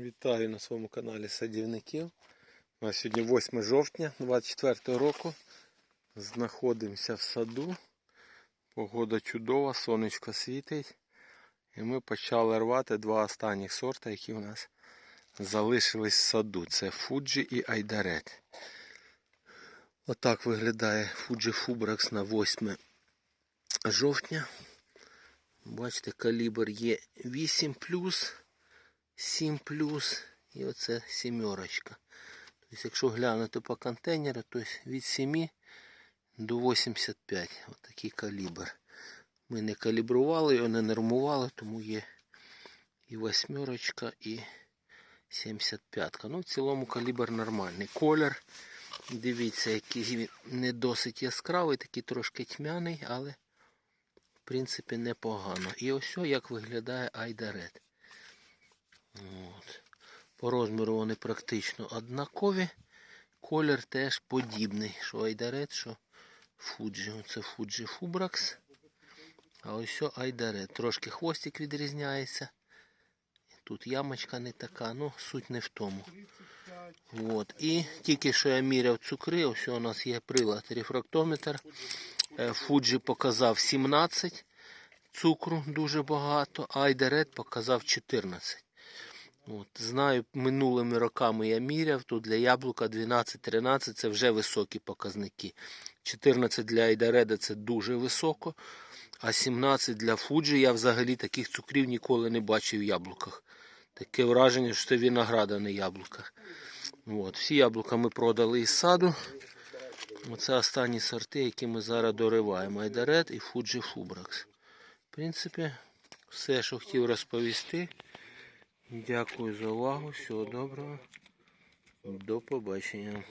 Вітаю на своєму каналі садівників. У нас сьогодні 8 жовтня 24 року. Знаходимося в саду. Погода чудова, сонечко світить. І ми почали рвати два останні сорти, які у нас залишились в саду. Це Фуджі і Айдарет. Отак виглядає Фуджі Фубракс на 8 жовтня. Бачите, калібр є 8 7 і оце сімерочка. Тобто, якщо глянути по контейнеру, то від 7 до 85. Отакий калібр. Ми не калібрували його, не нормували, тому є і восьмерочка, і 75. Ну, в цілому калібр нормальний. Колір. Дивіться, який він не досить яскравий, такий трошки тьмяний, але в принципі непогано. І ось як виглядає Айдарет. От. По розміру вони практично однакові. Колір теж подібний. Що Айдарет, що Фуджі. Оце Фуджі Фубракс. А ось Айдарет. Трошки хвостик відрізняється. Тут ямочка не така, ну суть не в тому. От. І тільки що я міряв цукри, ось у нас є прилад рефрактометр. Е, Фуджі показав 17 цукру дуже багато, а Айдарет показав 14. От, знаю, минулими роками я міряв, тут для яблука 12-13 це вже високі показники. 14 для Айдареда це дуже високо, а 17 для Фуджі я взагалі таких цукрів ніколи не бачив в яблуках. Таке враження, що це виноград, а не яблука. От, всі яблука ми продали із саду. Оце останні сорти, які ми зараз дориваємо. Айдарет і Фуджі Фубракс. В принципі, все, що хотів розповісти. Дякую за увагу. Всього доброго. До побачення.